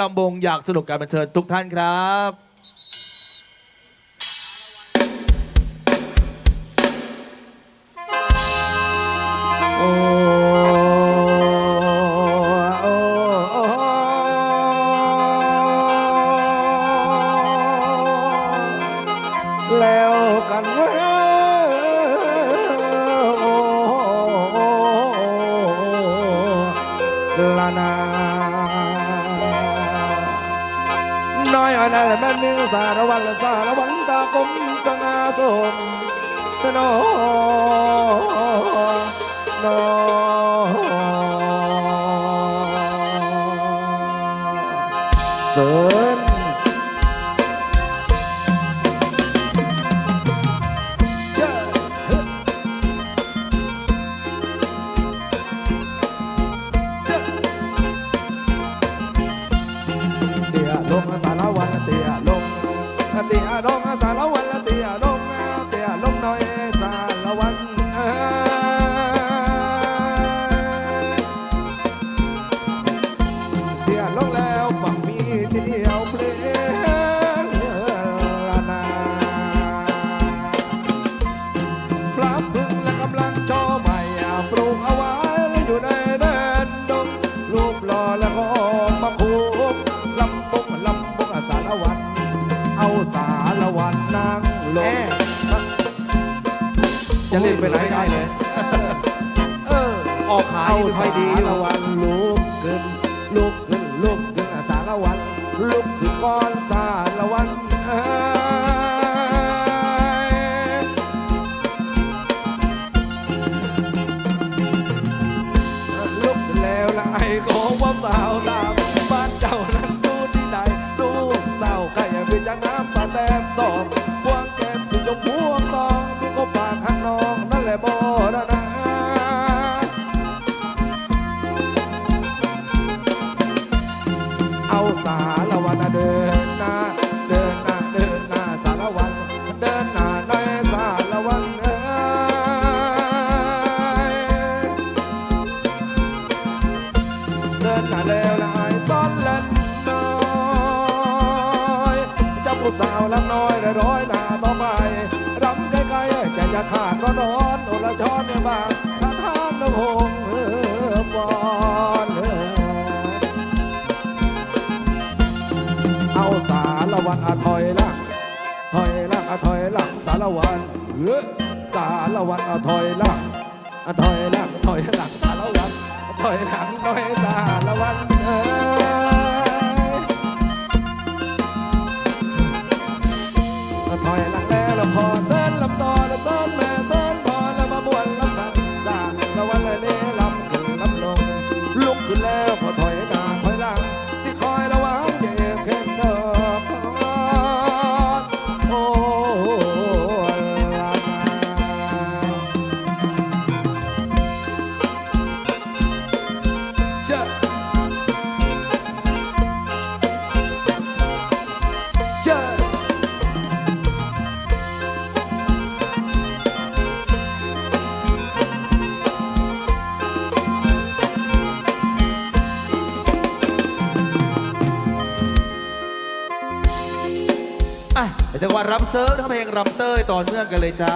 ลำบงอยากสนุกการบันเทิงทุกท่านครับ อันนั้นแม่นมีสารวันละสารวันตากลมสง่าสมตนอนอเสริ ล่อแล้วก็ออกมาคูบลำบุกลำบุกสารวัน เอาสารวันนั่งลงจะเล่นไปไหนได้เลย เออออกขาเอานี่ไม่ค่อยดีสารวันลุ ละไอ้ของว่าสาวตามบ้านเจ้านั้นดูที่ใดดูกสาวใครเป็นจังน้ำตาแต้มสองพวงแก้มสีชมพูตองมีก็ปากหักน้องนั่นแหละบ่นะนะเอาสารวันเดินหน้าเดินหน้าเดินหน้าสารวันเดินหน้า นหน้าแล้วละไอ้ซ้อนเล่นน้อยเจ้าผู้สาวลังน้อยได้ร้อยหน้าต่อไปรำใกล้ๆจะจะขาดร้อนร้อนโอละช้อนเนี่ยบางถ้าทานน้ำหงเออบอนเอาสารวันอะถอยหลังถอยหลังอะถอยหลังสารวันเออสารวันอะถอยหลังอะถอยหลังถอยหลังสารวัน อะถอยหลังน้อยตาละวันเอ้ยถอยหลังแล้วเราพอเส้นลำต่อแล้วเส้นแม่เส้นพอแล้วมาบวนลำตังสารวันเลยนี่ลำขึ้นลำลงลุกขึ้นแล้วพอถอย อะเดี๋ยวจังหวะรำเซิร์ฟทั้งเพลงรำเต้ยต่อเนื่องกันเลยจ้า